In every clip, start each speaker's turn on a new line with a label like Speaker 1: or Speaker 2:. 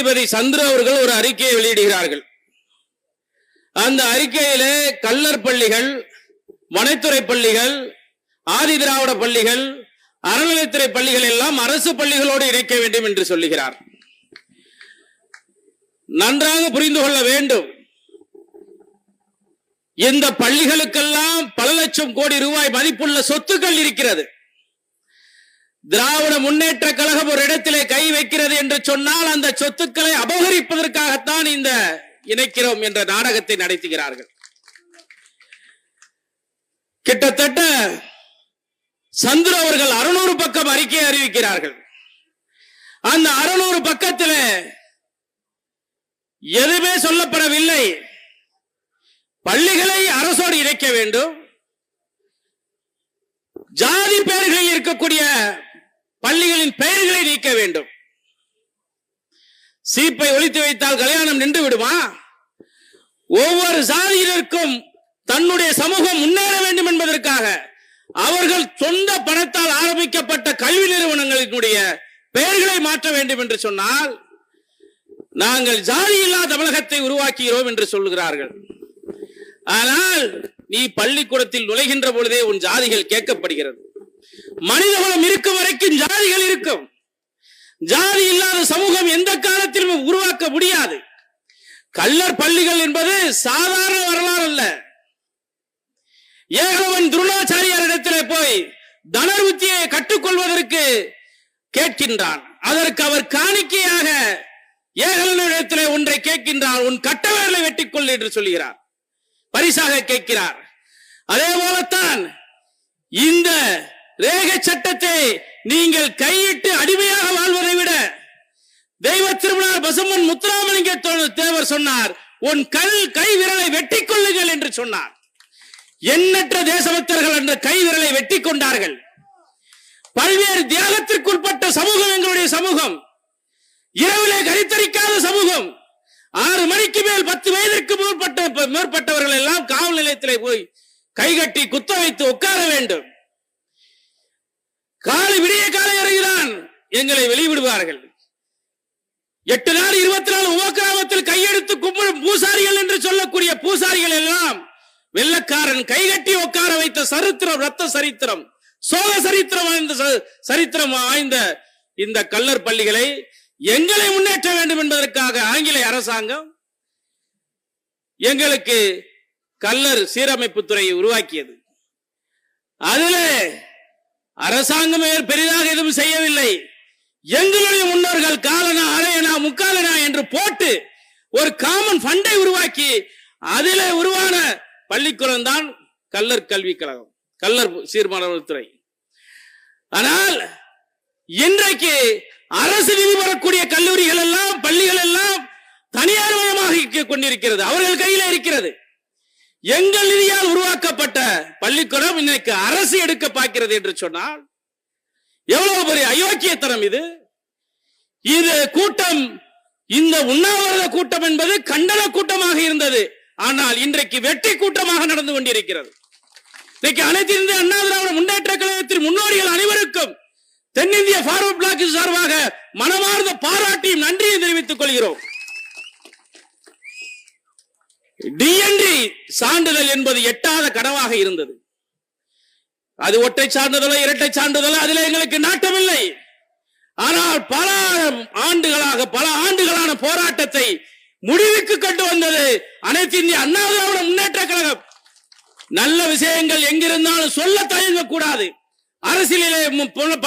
Speaker 1: நீதிபதி சந்திர அவர்கள் ஒரு அறிக்கையை வெளியிடுகிறார்கள். அந்த அறிக்கையிலே கல்லர் பள்ளிகள் வனைத்துறை பள்ளிகள் ஆதி திராவிட பள்ளிகள் அறநிலைத்துறை பள்ளிகள் எல்லாம் அரசு பள்ளிகளோடு இணைக்க வேண்டும் என்று சொல்லுகிறார். நன்றாக புரிந்து கொள்ள வேண்டும். இந்த பள்ளிகளுக்கெல்லாம் பல லட்சம் கோடி ரூபாய் மதிப்புள்ள சொத்துக்கள் இருக்கிறது. திராவிட முன்னேற்ற கழகம் ஒரு இடத்திலே கை வைக்கிறது என்று சொன்னால் அந்த சொத்துக்களை அபகரிப்பதற்காகத்தான் இந்த இணைக்கிறோம் என்ற நாடகத்தை நடத்துகிறார்கள். கிட்டத்தட்ட சந்திர அவர்கள் அறுநூறு பக்கம் அறிக்கை அறிவிக்கிறார்கள். அந்த அறுநூறு பக்கத்தில் எதுவுமே சொல்லப்படவில்லை. பள்ளிகளை அரசோடு இணைக்க வேண்டும். ஜாதி பேர்களில் இருக்கக்கூடிய பள்ளிகளின் பெயர்களை நீக்க வேண்டும். சீப்பை ஒழித்து வைத்தால் கல்யாணம் நின்று விடுமா? ஒவ்வொரு சாதியினருக்கும் தன்னுடைய சமூகம் முன்னேற வேண்டும் என்பதற்காக அவர்கள் சொந்த பணத்தால் ஆரம்பிக்கப்பட்ட கல்வி நிறுவனங்களினுடைய பெயர்களை மாற்ற வேண்டும் என்று சொன்னால் நாங்கள் ஜாதி இல்லா தமிழகத்தை உருவாக்குகிறோம் என்று சொல்கிறார்கள் ஆனால் நீ பள்ளிக்கூடத்தில் நுழைகின்ற பொழுதே உன் ஜாதிகள் கேட்கப்படுகிறது. மனிதகுலம் இருக்கும் வரைக்கும் ஜாதிகள் இருக்கும். ஜாதி இல்லாத சமூகம் எந்த காலத்திலும் உருவாக்க முடியாது. கல்லர் பள்ளிகள் என்பது சாதாரண வரலாறு அல்ல. ஏகவன் துருணாச்சாரியார் இடத்திலே போய் தனர்வுத்தியை கற்றுக்கொள்வதற்கு கேட்கின்றான். அதற்கு அவர் காணிக்கையாக ஏகலனிடத்திலே ஒன்றை கேட்கின்றான். உன் கட்டவேர்களை வெட்டிக்கொள் என்று சொல்கிறார். பரிசாக கேட்கிறார். அதே போலத்தான் இந்த ரேகை சட்டத்தை நீங்கள் கையிட்டு அடிமையாக வாழ்வதை விட தெய்வ திருமணர் பசுமன் முத்துராமலிங்க தேவர் சொன்னார் உன் கல் கை விரலை வெட்டி கொள்ளுங்கள் என்று சொன்னார். எண்ணற்ற தேசபக்தர்கள் என்ற கை விரலை வெட்டி கொண்டார்கள். பல்வேறு தியாகத்திற்குட்பட்ட சமூகம் எங்களுடைய சமூகம். இரவிலே கரித்தரிக்காத சமூகம். ஆறு மணிக்கு மேல் பத்து வயதிற்கு மேற்பட்ட மேற்பட்டவர்கள் எல்லாம் காவல் நிலையத்திலே போய் கைகட்டி குத்த வைத்து உட்கார வேண்டும். காலை விடிய காலை இறங்கிதான் எங்களை வெளிவிடுவார்கள். எட்டு நாள் இருபத்தி நாலு உபக்கிராமத்தில் கையெடுத்து கும்பிடும் பூசாரிகள் என்று சொல்லக்கூடிய பூசாரிகள் எல்லாம் வெள்ளக்காரன் கைகட்டி உட்கார வைத்த சரித்திரம் ரத்த சரித்திரம் சோழ சரித்திரம் வாய்ந்த ச- சரித்திரம் வாய்ந்த இந்த கல்லர் பள்ளிகளை எங்களை முன்னேற்ற வேண்டும் என்பதற்காக ஆங்கில அரசாங்கம் எங்களுக்கு கல்லர் சீரமைப்பு துறையை உருவாக்கியது. அதிலே அரசாங்கம் பெரிதாக எதுவும் செய்யவில்லை. எங்களுடைய முன்னோர்கள் காலனா அரையனா முக்காலனா என்று போட்டு ஒரு காமன் ஃபண்டை உருவாக்கி அதில உருவான பள்ளிக்கூடம் தான் கல்லர் கல்விக் கழகம் கல்லர் சீர்மானவர் துறை. ஆனால் இன்றைக்கு அரசு நிதி வரக்கூடிய கல்லூரிகள் எல்லாம் பள்ளிகள் எல்லாம் தனியார் மயமாக கொண்டிருக்கிறது. அவர்கள் கையில் இருக்கிறது. எங்கள் நிதியால் உருவாக்கப்பட்ட பள்ளிக்கூடம் இன்னைக்கு அரசு எடுக்க பார்க்கிறது என்று சொன்னால் எவ்வளவு பெரிய அயோக்கியத்தனம் இது? இது கூட்டம் இந்த உண்ணாவிரத கூட்டம் என்பது கண்டன கூட்டமாக இருந்தது. ஆனால் இன்றைக்கு வெற்றி கூட்டமாக நடந்து கொண்டிருக்கிறது. இன்னைக்கு அனைத்து இந்திய அண்ணா திராவிட முன்னேற்ற கழகத்தின் முன்னோடிகள் அனைவருக்கும் தென்னிந்திய பார்வர்ட் பிளாக் சார்பாக மனமார்ந்த பாராட்டியும் நன்றியும் தெரிவித்துக் கொள்கிறோம். டிஎன்டி சான்றிதழ் என்பது எட்டாத கனவாக இருந்தது. அது ஒற்றை சான்றிதழோ இரட்டை சான்றிதழோ அதில் எங்களுக்கு நாட்டமில்லை. ஆனால் பல ஆண்டுகளாக பல ஆண்டுகளான போராட்டத்தை முடிவுக்கு கொண்டு வந்தது அனைத்து இந்திய அண்ணா திராவிட முன்னேற்ற கழகம். நல்ல விஷயங்கள் எங்கிருந்தாலும் சொல்ல தயங்க கூடாது அரசியலிலே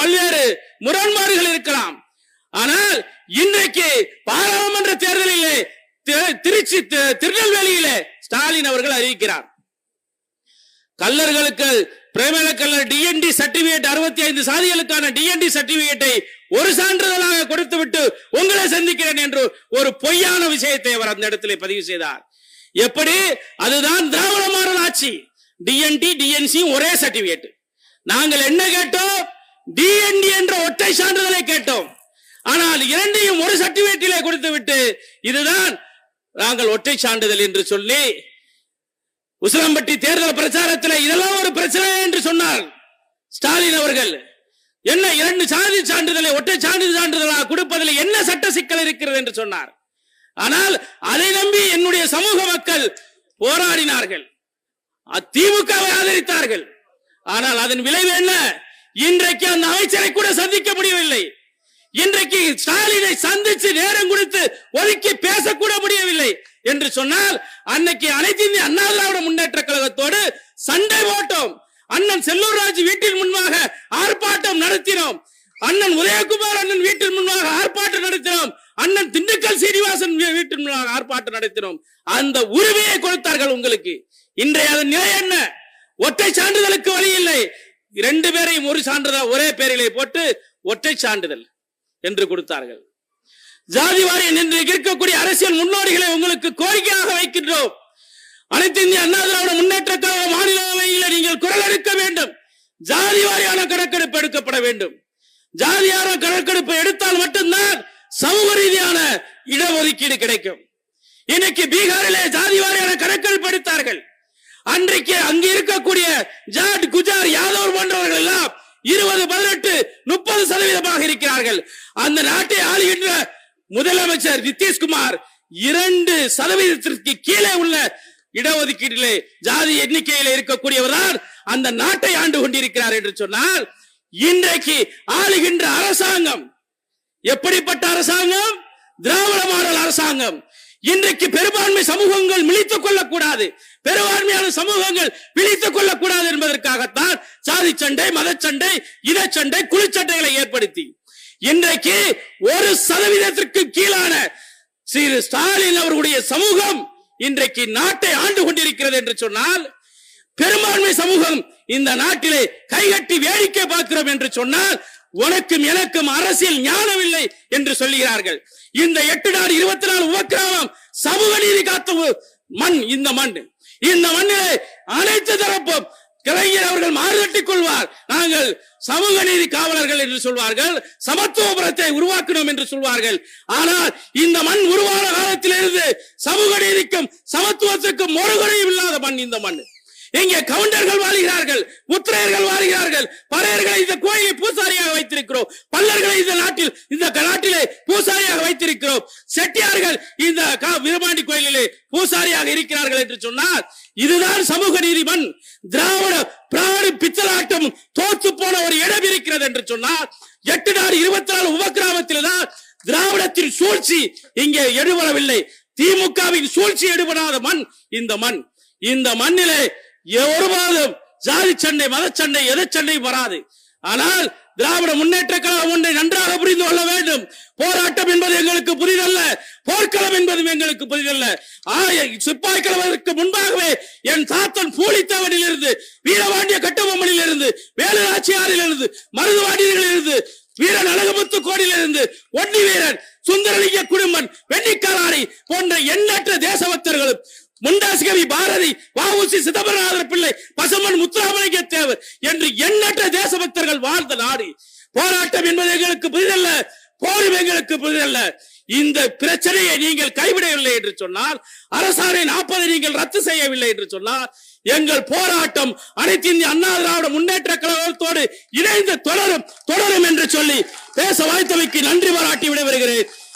Speaker 1: பல்வேறு முரண்பாடுகள் இருக்கலாம். ஆனால் இன்றைக்கு பாராளுமன்ற தேர்தலிலே திருச்சி திருநெல்வேலியில ஸ்டாலின் அவர்கள் அறிவிக்கிறார். கல்லர்களுக்கு பிரேமல கல்லர் டிஎன்டி சர்டிபிகேட் அறுபத்தி ஐந்து சாதிகளுக்கான டிஎன்டி சர்டிபிகேட்டை ஒரு சான்றிதழாக கொடுத்துவிட்டு உங்களை சந்திக்கிறேன் என்று ஒரு பொய்யான விஷயத்தை அவர் அந்த இடத்திலே பதிவு செய்தார். எப்படி? அதுதான் திராவிட மாடல் ஆட்சி. டிஎன்டி டிஎன்சி ஒரே சர்டிபிகேட் நாங்கள் என்ன கேட்டோம்? டிஎன்டி என்ற ஒற்றை சான்றிதழை கேட்டோம். ஆனால் இரண்டையும் ஒரு சர்டிபிகேட்டிலே கொடுத்து விட்டு இதுதான் நாங்கள் ஒற்றை சான்றிதழ் என்று சொல்லி உசிலம்பட்டி தேர்தல் பிரச்சாரத்தில் இதெல்லாம் ஒரு பிரச்சனை என்று சொன்னார் ஸ்டாலின் அவர்கள். என்ன இரண்டு சாதி சான்றிதழை ஒற்றை சான்றிதழ் சான்றிதழாக கொடுப்பதில் என்ன சட்ட சிக்கல் இருக்கிறது என்று சொன்னார். ஆனால் அதை நம்பி என்னுடைய சமூக மக்கள் போராடினார்கள். திமுகவை ஆதரித்தார்கள். ஆனால் அதன் விளைவு என்ன? இன்றைக்கு அந்த அமைச்சரை கூட சந்திக்க முடியவில்லை. இன்றைக்கு ஸ்டாலினை சந்திச்சு நேரம் கொடுத்து ஒதுக்கி பேசக்கூட முடியவில்லை என்று சொன்னால் அன்னைக்கு அனைத்து இந்திய அண்ணா திராவிட முன்னேற்ற கழகத்தோடு சண்டை போட்டோம். அண்ணன் செல்லூர் ராஜ் வீட்டின் முன்பாக ஆர்ப்பாட்டம் நடத்தினோம். அண்ணன் உதயகுமார் அண்ணன் வீட்டின் முன்பாக ஆர்ப்பாட்டம் நடத்தினோம். அண்ணன் திண்டுக்கல் சீனிவாசன் வீட்டின் முன்பாக ஆர்ப்பாட்டம் நடத்தினோம். அந்த உரிமையை கொடுத்தார்கள் உங்களுக்கு. இன்றைய அதன் நிலை என்ன? ஒற்றை சான்றிதழுக்கு வழி இல்லை. ரெண்டு பேரையும் ஒரு சான்றிதழ் ஒரே பேரிலே போட்டு ஒற்றை சான்றிதழ். என்று கொடுத்தார்கள். ஜாதி வாரியம் என்று இருக்கக்கூடிய அரசியல் முன்னோடிகளை உங்களுக்கு கோரிக்கையாக வைக்கின்றோம். அனைத்து இந்திய அண்ணா திராவிட முன்னேற்ற கழக மாநிலவையில் நீங்கள் குரல் எடுக்க வேண்டும். ஜாதி வாரியான கணக்கெடுப்பு எடுக்கப்பட வேண்டும். ஜாதியான கணக்கெடுப்பு எடுத்தால் மட்டும்தான் சமூக ரீதியான இடஒதுக்கீடு கிடைக்கும். இன்னைக்கு பீகாரிலே ஜாதி வாரியான கணக்கெடுப்பு எடுத்தார்கள். அன்றைக்கு அங்கு இருக்கக்கூடிய ஜாட் குஜார் யாதவ் போன்றவர்கள் எல்லாம் இருபது பதினெட்டு முப்பது சதவீதமாக இருக்கிறார்கள். அந்த நாட்டை ஆளுகின்ற முதலமைச்சர் நிதிஷ்குமார் இரண்டு சதவீதத்திற்கு கீழே உள்ள இடஒதுக்கீட்டிலே ஜாதி எண்ணிக்கையில இருக்கக்கூடியவர்தான் அந்த நாட்டை ஆண்டு கொண்டிருக்கிறார் என்று சொன்னால் இன்றைக்கு ஆளுகின்ற அரசாங்கம் எப்படிப்பட்ட அரசாங்கம்? திராவிட மாடல் அரசாங்கம். இன்றைக்கு பெரும்பான்மை சமூகங்கள் விழித்துக் கொள்ளக்கூடாது. பெரும்பான்மையான சமூகங்கள் விழித்துக் கொள்ளக்கூடாது என்பதற்காகத்தான் சாதி சண்டை மதச்சண்டை இனச்சண்டை குளிச்சண்டைகளை ஏற்படுத்தி. இன்றைக்கு ஒரு சதவீதத்திற்கு கீழான ஸ்ரீ ஸ்டாலின் அவர்களுடைய சமூகம் இன்றைக்கு நாட்டை ஆண்டு கொண்டிருக்கிறது என்று சொன்னால் பெரும்பான்மை சமூகம் இந்த நாட்டிலே கைகட்டி வேடிக்கை பார்க்கிறோம் என்று சொன்னால் உனக்கும் எனக்கும் அரசியல் ஞானம் இல்லை என்று சொல்லுகிறார்கள். இந்த எட்டு நாடு இருபத்தி நாலு உபக்கிராமம் சமூக நீதி காத்த மண் இந்த மண். இந்த மண்ணிலே அனைத்து தரப்பும் கலைஞர் அவர்கள் மாறுதட்டிக் கொள்வார். நாங்கள் சமூக நீதி காவலர்கள் என்று சொல்வார்கள் சமத்துவபுரத்தை உருவாக்கணும் என்று சொல்வார்கள். ஆனால் இந்த மண் உருவான காலத்திலிருந்து சமூக நீதிக்கும் சமத்துவத்துக்கும் முருகனையும் இல்லாத மண் இந்த மண். இங்கே கவுண்டர்கள் வாழ்கிறார்கள் உத்திரையர்கள் வாழ்கிறார்கள். பறையர்களை இந்த கோயிலை பூசாரியாக வைத்திருக்கிறோம். பல்லர்களை இந்த நாட்டில் இந்த நாட்டிலே பூசாரியாக வைத்திருக்கிறோம். செட்டியார்கள் இந்த கா- விருமாண்டி கோயிலிலே பூசாரியாக இருக்கிறார்கள் என்று சொன்னால் இதுதான் சமூக நீதிமன். திராவிட பிராணி பித்தலாட்டம் தோற்று போன ஒரு இடம் இருக்கிறது என்று சொன்னால் எட்டு நாடு இருபத்தி நாலு உபகிராமத்தில் தான் திராவிடத்தின் சூழ்ச்சி இங்கே எடுபடவில்லை. திமுகவின் சூழ்ச்சி எடுபடாத மண் இந்த மண். இந்த மண்ணிலே ஒரு மாதம் ஜாதி சண்டை மதச்சண்டை எதச்சண்டை வராது. ஆனால் திராவிட முன்னேற்ற கழகம் ஒன்றை நன்றாக புரிந்து கொள்ள வேண்டும். போராட்டம் என்பது எங்களுக்கு புரிதல்ல போர்க்களம் என்பதும் எங்களுக்கு புரிதல்ல சிப்பாய் கலவதற்கு முன்பாகவே என் தாத்தன் பூலித்தவனில் இருந்து வீரவாண்டிய கட்டபொம்மனில் இருந்து வேலுநாச்சியாரில் இருந்து மருதுவாடியில் இருந்து வீரன் அழகமுத்து கோடியில் இருந்து ஒன்னி வீரன் சுந்தரலிங்க குடும்பன் வெண்ணிக்காலாரி போன்ற எண்ணற்ற தேசபக்தர்களும் முண்டாசிகவி பாரதி வஉசி சிதம்பரநாதர் பிள்ளை பசுமன் முத்துராமலிங்க தேவர் என்று எண்ணற்ற தேசபக்தர்கள் வாழ்ந்த நாடு. போராட்டம் என்பது எங்களுக்கு புரிதல்ல போரும் எங்களுக்கு புரிதல்ல இந்த பிரச்சனையை நீங்கள் கைவிடவில்லை என்று சொன்னால் அரசாணை நாற்பதை நீங்கள் ரத்து செய்யவில்லை என்று சொன்னால் எங்கள் போராட்டம் அனைத்து இந்திய அண்ணா திராவிட முன்னேற்ற கழகத்தோடு இணைந்து தொடரும் தொடரும் என்று சொல்லி பேச வாய்த்தமைக்கு நன்றி பாராட்டி விடைபெறுகிறேன்.